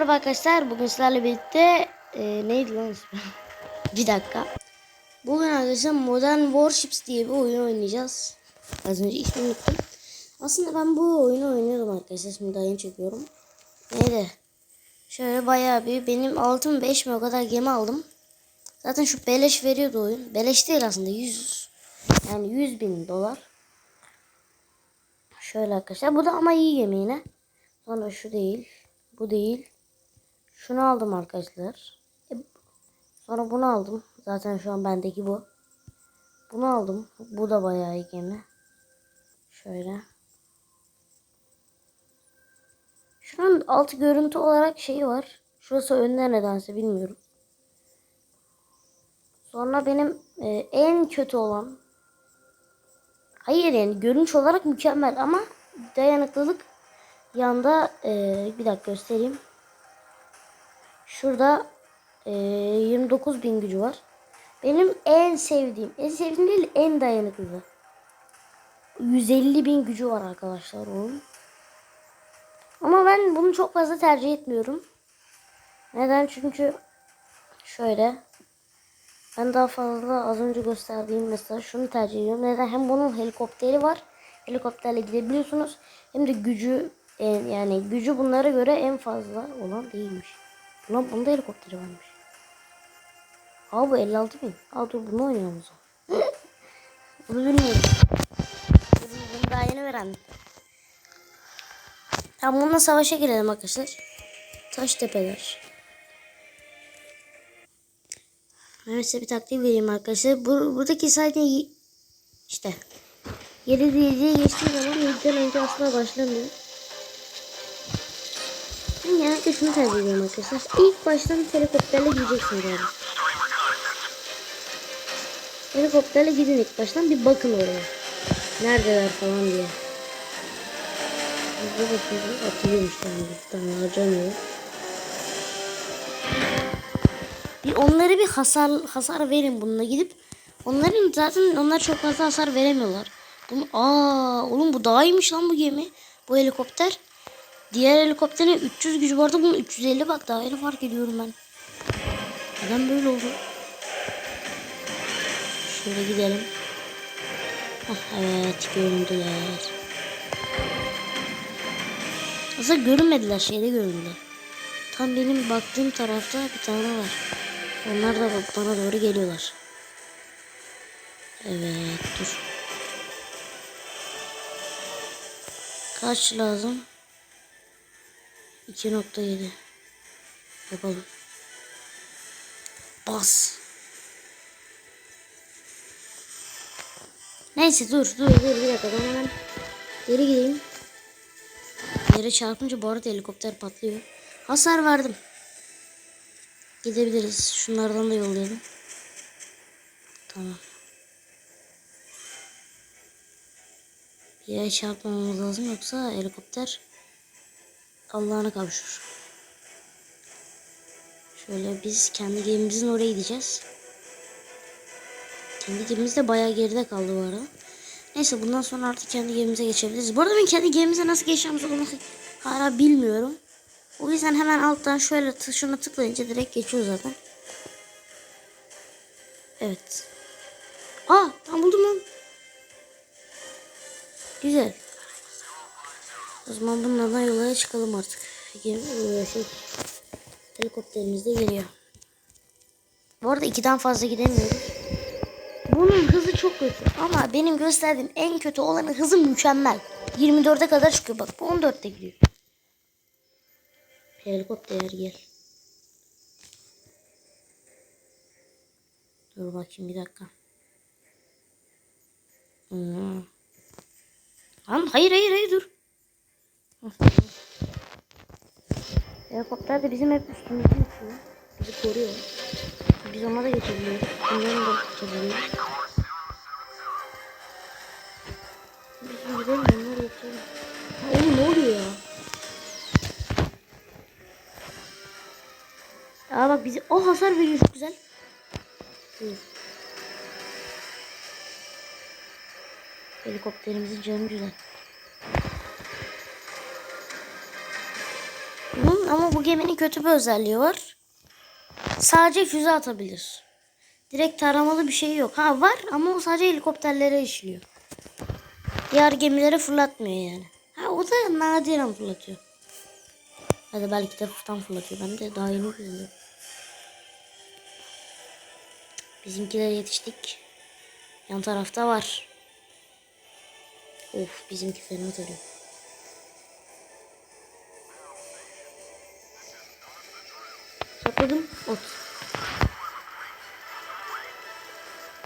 Merhaba arkadaşlar bugün sizlerle birlikte e, neydi lan ismi? bir dakika. Bugün arkadaşlar Modern Warships diye bir oyun oynayacağız. Az önce ismini unuttum. Aslında ben bu oyunu oynuyordum arkadaşlar. Şimdi daha yeni çekiyorum. Neydi? Şöyle bayağı bir benim altın 5 mi o kadar gemi aldım. Zaten şu beleş veriyordu oyun. Beleş değil aslında 100. Yani 100 bin dolar. Şöyle arkadaşlar. Bu da ama iyi gemi yine. Sonra şu değil. Bu değil. Şunu aldım arkadaşlar. E, sonra bunu aldım. Zaten şu an bendeki bu. Bunu aldım. Bu da bayağı iyi gemi. Şöyle. Şunun altı görüntü olarak şeyi var. Şurası önde nedense bilmiyorum. Sonra benim e, en kötü olan Hayır yani görünüş olarak mükemmel ama dayanıklılık yanda e, bir dakika göstereyim. Şurada e, 29 bin gücü var. Benim en sevdiğim, en sevdiğim değil en dayanıklı. 150 bin gücü var arkadaşlar onun. Ama ben bunu çok fazla tercih etmiyorum. Neden? Çünkü şöyle ben daha fazla az önce gösterdiğim mesela şunu tercih ediyorum. Neden? Hem bunun helikopteri var. Helikopterle gidebiliyorsunuz. Hem de gücü yani gücü bunlara göre en fazla olan değilmiş. Ulan bunda helikopteri varmış. Aa bu 56 bin. Aa dur bunu oynayalım o zaman. bunu bilmiyorum. Bunu, daha yeni öğrendim. Tamam bununla savaşa girelim arkadaşlar. Taş tepeler. Ben size bir taktik vereyim arkadaşlar. Bu, buradaki sadece işte 7 diye geçtiği zaman 7'den önce aslında başlamıyor. Ben genellikle şunu tercih ediyorum arkadaşlar. İlk baştan helikopterle gideceksiniz yani. Helikopterle gidin ilk baştan bir bakın oraya. Neredeler falan diye. Bir bakın atılıyormuş yani. Tamam harcamıyor. Bir onlara bir hasar hasar verin bununla gidip. Onların zaten onlar çok fazla hasar veremiyorlar. Bunu aa oğlum bu daha iyiymiş lan bu gemi. Bu helikopter. Diğer helikopterin 300 gücü vardı bunun 350 bak daha yeni fark ediyorum ben. Neden böyle oldu? Şöyle gidelim. Hah, evet göründüler. Aslında görünmediler şeyde göründüler. Tam benim baktığım tarafta bir tane var. Onlar da bana doğru geliyorlar. Evet dur. Kaç lazım? 2.7 Yapalım. Bas. Neyse dur dur dur bir dakika ben hemen geri gideyim. Yere çarpınca bu arada helikopter patlıyor. Hasar verdim. Gidebiliriz. Şunlardan da yollayalım. Tamam. Yere çarpmamamız lazım yoksa helikopter Allah'ına kavuşur. Şöyle biz kendi gemimizin oraya gideceğiz. Kendi gemimiz de bayağı geride kaldı bu arada. Neyse bundan sonra artık kendi gemimize geçebiliriz. Bu arada ben kendi gemimize nasıl geçeceğimizi onu hala bilmiyorum. O yüzden hemen alttan şöyle tı- şuna tıklayınca direkt geçiyor zaten. Evet. Aa ben buldum lan. Güzel. O zaman bunlardan yola çıkalım artık. E, şey, helikopterimiz de geliyor. Bu arada ikiden fazla gidemiyoruz. Bunun hızı çok kötü ama benim gösterdiğim en kötü olanın hızı mükemmel. 24'e kadar çıkıyor bak bu 14'te gidiyor. Helikopter gel. Dur bakayım bir dakika. Hmm. Lan hayır hayır hayır dur. Tamam. Helikopter de bizim hep üstümüzde uçuyor. Bizi koruyor. Biz ona da geçebiliyoruz. Bunların da geçebiliyoruz. Biz gidelim onları geçelim. Ha, Oğlum ne oluyor ya? Aa bak bize o hasar veriyor çok güzel. Helikopterimizin canı güzel. Ama bu geminin kötü bir özelliği var. Sadece füze atabilir. Direkt taramalı bir şey yok. Ha var ama o sadece helikopterlere işliyor. Diğer gemilere fırlatmıyor yani. Ha o da nadiren fırlatıyor. Hadi belki de tam fırlatıyor. Ben de daha yeni bilmiyorum. Bizimkiler yetiştik. Yan tarafta var. Of bizimki fena. Sakladım ot.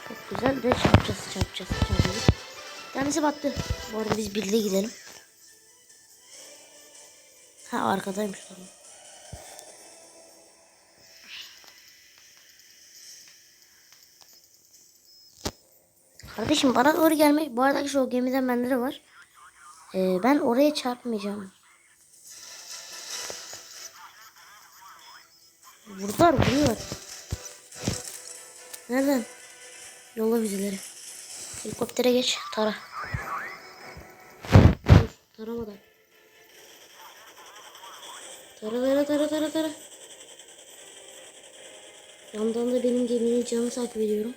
Çok güzel de çarpacağız çarpacağız çarpacağız. Tanesi battı. Bu arada biz birlikte gidelim. Ha arkadaymış tamam. Kardeşim bana doğru gelmek. Bu arada şu gemiden bende de var. Ee, ben oraya çarpmayacağım. Vurdular vuruyorlar. Nereden? Yolla bizleri. Helikoptere geç. Tara. Dur. Taramadan. Tara tara tara tara tara. Yandan da benim geminin canını takip ediyorum.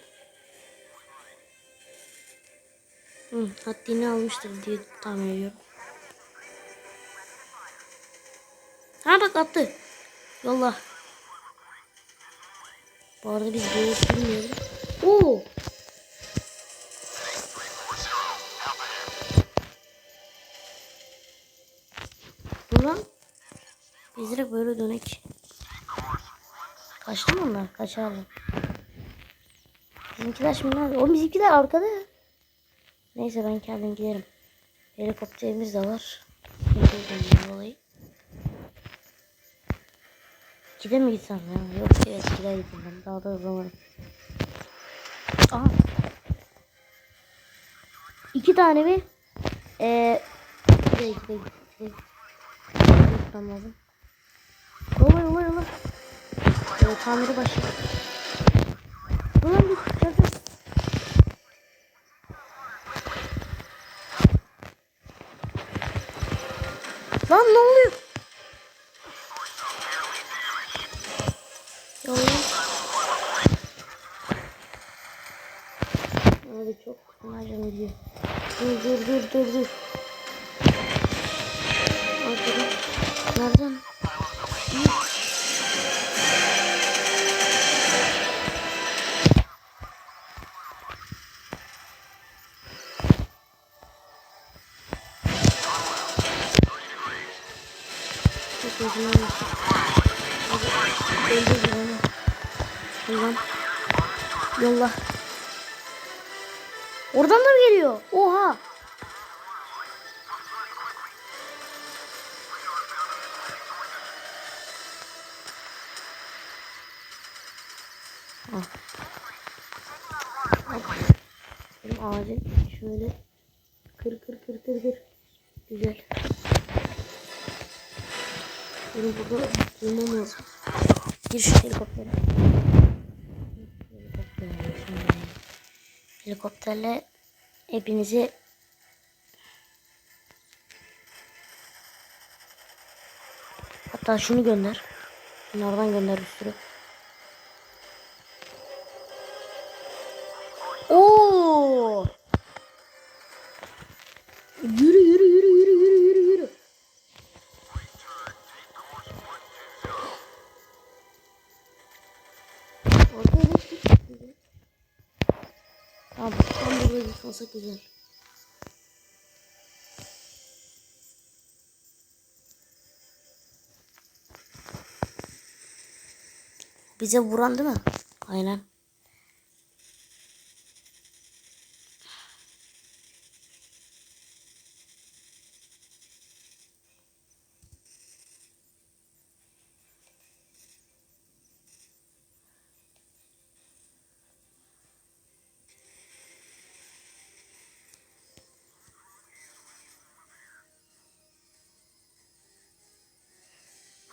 Hı, haddini almıştır diye tahmin ediyorum. Ha bak attı. Yolla. Bu arada biz böyle bilmiyoruz. Oo. Lan. Biz direkt böyle dönek. Kaçtı mı onlar? Kaçarlar. Bizimkiler şimdi nerede? O bizimkiler arkada. Neyse ben kendim giderim. Helikopterimiz de var. Helikopterden dolayı. Gide mi gitsem ya? Yok evet gide gideyim ben. Daha da hızlanırım. Aha. İki tane bir eee gide gide gide. Gitmem lazım. Yola yola yola. Ee, tamiri başlıyor. Ulan bir çakın. Lan ne oluyor? Yolla. Fena gidiyor. Dur dur dur dur dur. Arkada. Nereden? Beni. Ulan. Yolla. Oradan da mı geliyor? Oha. Ah. Benim acil şöyle kır kır kır kır kır. Güzel. Benim burada durmam lazım. Gir şu helikoptere. Helikopterle hepinizi Hatta şunu gönder. Bunlardan gönder bir. Oo! Yürü yıkılsak güzel. Bize vuran değil mi? Aynen.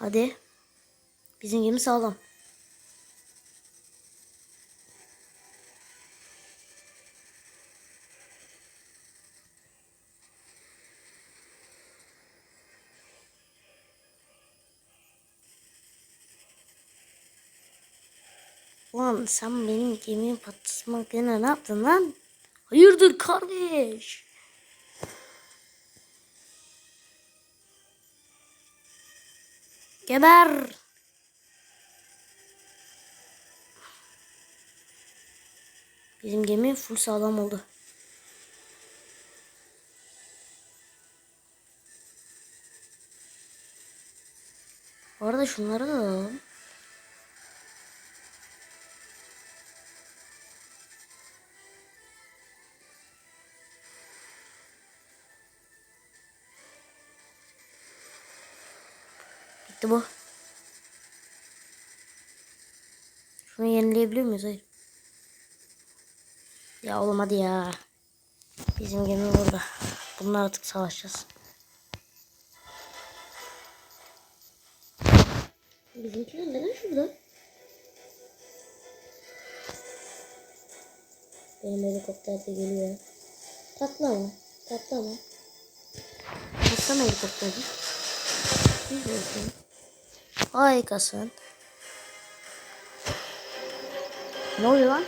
Hadi. Bizim gemi sağlam. Ulan sen benim gemiyi patlatmak yerine ne yaptın lan? Hayırdır kardeş? Geber. Bizim gemi full sağlam oldu. Bu arada şunları da alalım. Yenileyebiliyor muyuz? Hayır. Ya oğlum ya. Bizim gemi burada. Bununla artık savaşacağız. Bizimkiler neden şurada? Benim helikopter de geliyor. Tatlı ama. Tatlı ama. Tatlı mı helikopter? Bilmiyorum. Harikasın. Ne oluyor lan?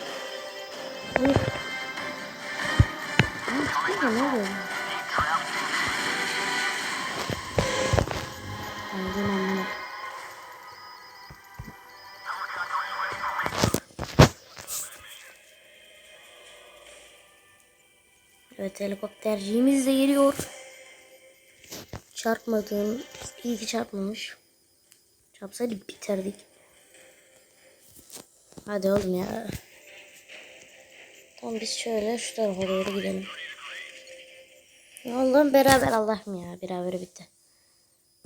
Çıkıyor ne oluyor? Anladım anladım. Evet helikopterciğimiz de geliyor. Çarpmadığım iyi ki çarpmamış. Çarpsaydı biterdik. Hadi oğlum ya. Tamam biz şöyle şu tarafa doğru gidelim. Allah'ım beraber Allah'ım ya beraber bitti.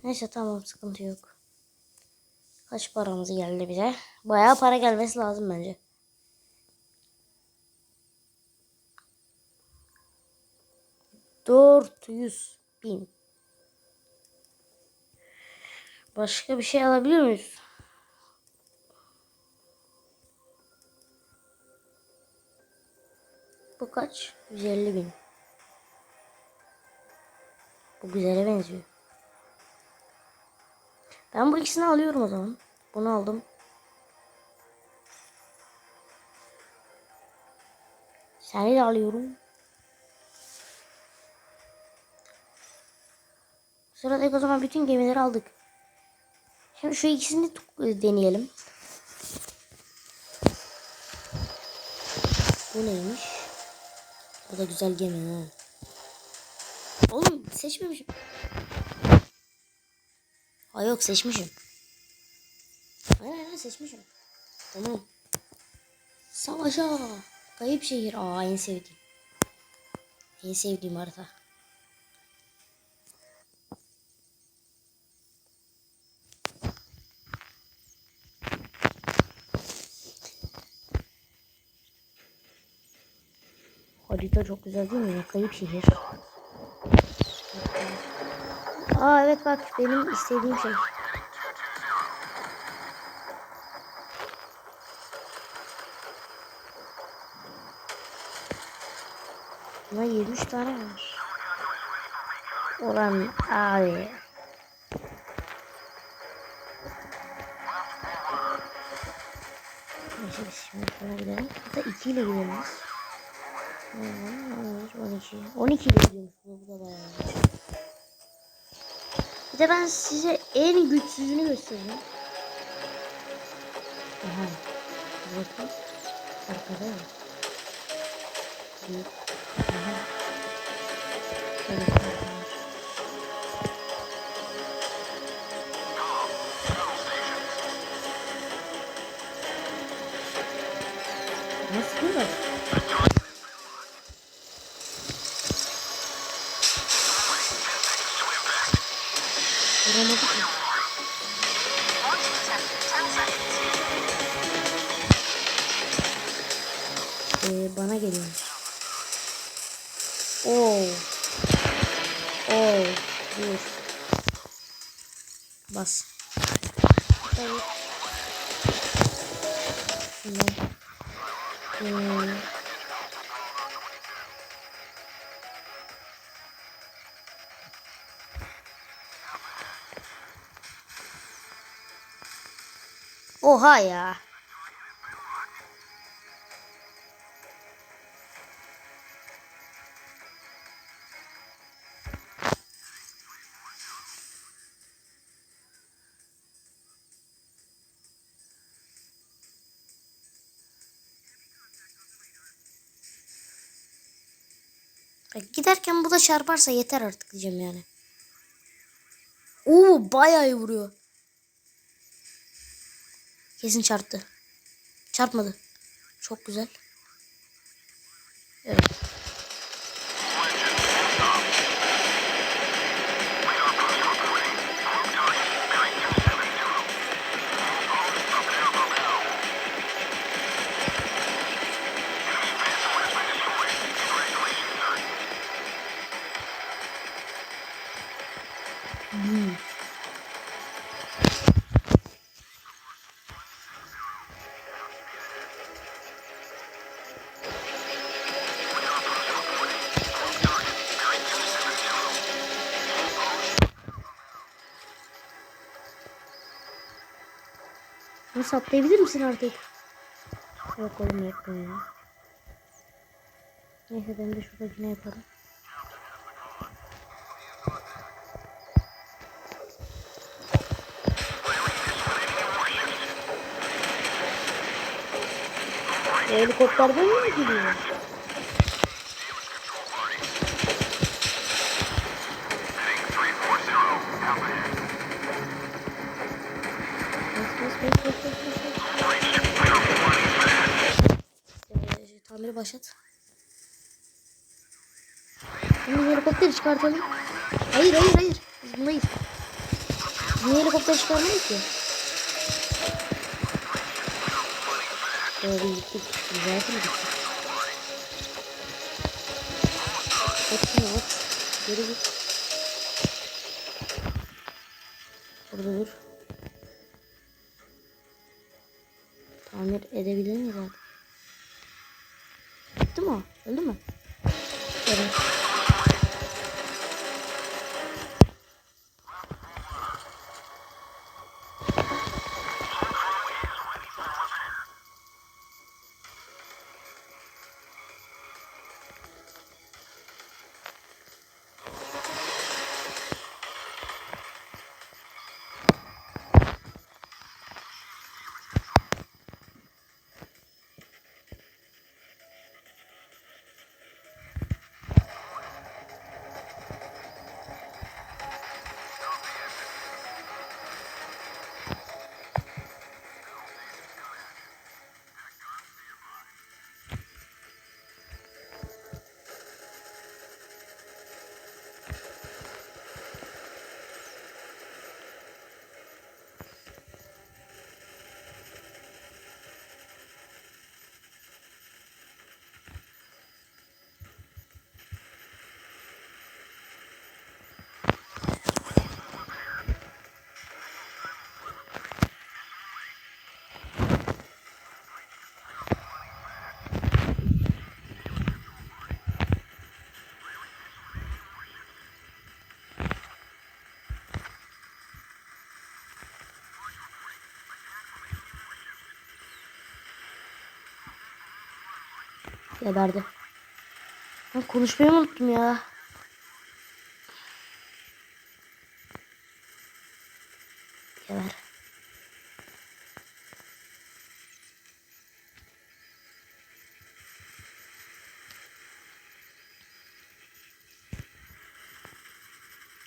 Neyse tamam sıkıntı yok. Kaç paramız geldi bize? Bayağı para gelmesi lazım bence. Dört yüz bin. Başka bir şey alabiliyor muyuz? Bu kaç? 150 bin. Bu güzele benziyor. Ben bu ikisini alıyorum o zaman. Bunu aldım. Seni de alıyorum. Sıradaki o zaman bütün gemileri aldık. Şimdi şu ikisini deneyelim. Bu neymiş? Bu da güzel gemi ha. Oğlum seçmemişim. Ha yok seçmişim. Aynen aynen seçmişim. Tamam. Savaşa. Kayıp şehir. Aa en sevdiğim. En sevdiğim harita. Harita çok güzel değil mi? Kayıp şehir. Aa evet bak benim istediğim şey. Buna 73 tane var. Ulan abi. Neyse biz şimdi şuna gidelim. Hatta 2 ile gidelim. 12. 12 ile gidiyormuş. Bu de ben size en güçsüzünü göstereceğim. Aha. Bakın. Arkada mı? Aha. Şöyle bana geliyor. Oo. Oo. Dur. Bas. Evet. Şundan. Hmm. Oha ya. Giderken bu da çarparsa yeter artık diyeceğim yani. Oo bayağı iyi vuruyor. Kesin çarptı. Çarpmadı. Çok güzel. Evet. Nasıl atlayabilir misin artık? Yok oğlum yapmıyor ya. Neyse ben de şuradakine yaparım. Helikopterden mi gidiyor? Tamiri başlat. Şimdi helikopteri çıkartalım. Hayır hayır hayır. Biz bundayız. Niye helikopter çıkarmayız ki? Doğru gittik. Güzel gittik? Şunu at. Geri git. Burada dur. Tamir edebilir miyiz artık? Gitti mi o? Öldü mü? Geberdi. Ben konuşmayı unuttum ya. Geber.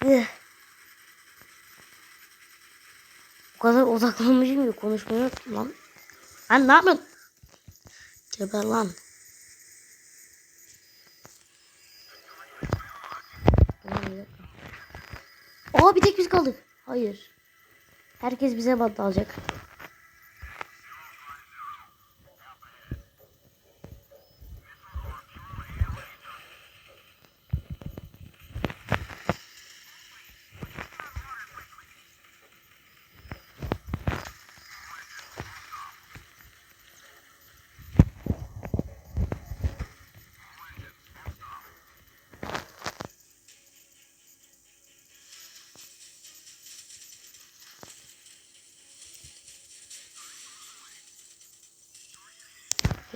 Ugh. O kadar odaklanmışım ki konuşmayı unuttum lan. Lan ne yapıyorsun? Geber lan. Kaldık. Hayır. Herkes bize bant alacak.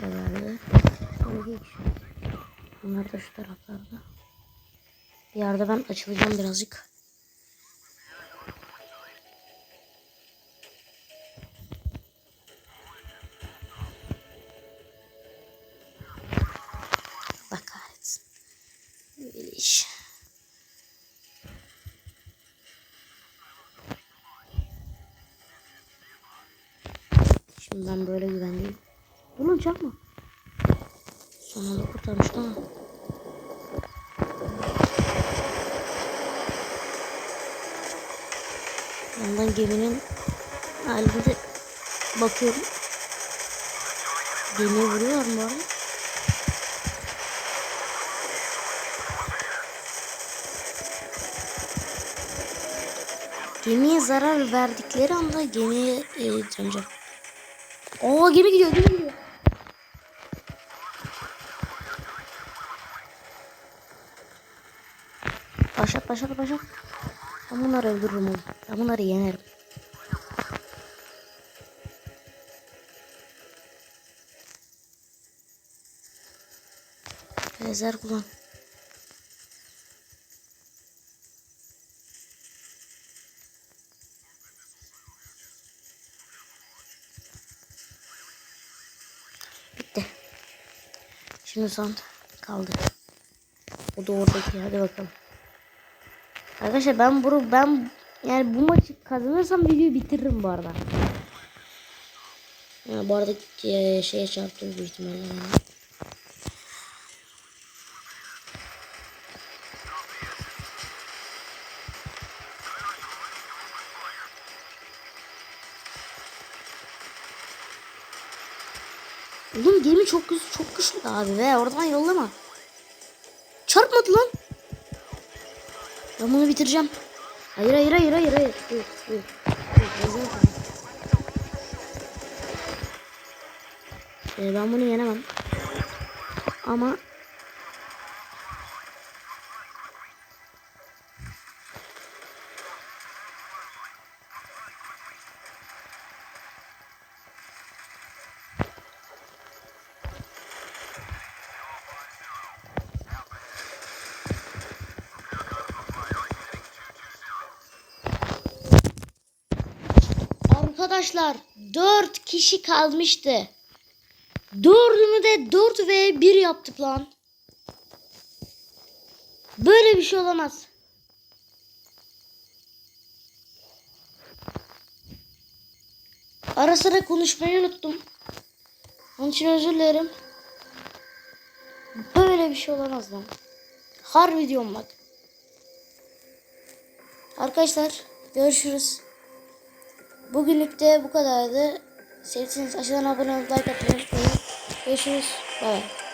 Geç. Bunlar da şu taraflarda. Bir yerde ben açılacağım birazcık. İş. Şimdi ben böyle güvenliyim. Bunu çarpma. Son anda kurtarmış ama. Yandan geminin halinde bakıyorum. Gemiye vuruyorlar mı oraya? Gemiye zarar verdikleri anda gemiye e, döneceğim. Oo gemi gidiyor gemi gidiyor. Başlat başlat başlat. Ben bunları öldürürüm oğlum. Ben bunları yenerim. Ezer kullan. Bitti. Şimdi son kaldı. O da oradaki. Hadi bakalım. Arkadaşlar ben bunu ben yani bu maçı kazanırsam videoyu bitiririm bu arada. Ya bu arada e, şeye çarptım büyük ihtimalle. Yani. Oğlum gemi çok güçlü, çok güçlü abi ve oradan yollama. Çarpmadı lan. Ben bunu bitireceğim. Hayır hayır hayır hayır hayır. Dur, dur, dur. Ee, ben bunu yenemem. Ama Arkadaşlar 4 kişi kalmıştı. Dördünü de 4 ve 1 yaptık lan. Böyle bir şey olamaz. Ara sıra konuşmayı unuttum. Onun için özür dilerim. Böyle bir şey olamaz lan. Harbi diyorum bak. Arkadaşlar görüşürüz. Bugünlük de bu kadardı. Sevdiyseniz aşağıdan abone olup like atmayı unutmayın. Görüşürüz. Bay.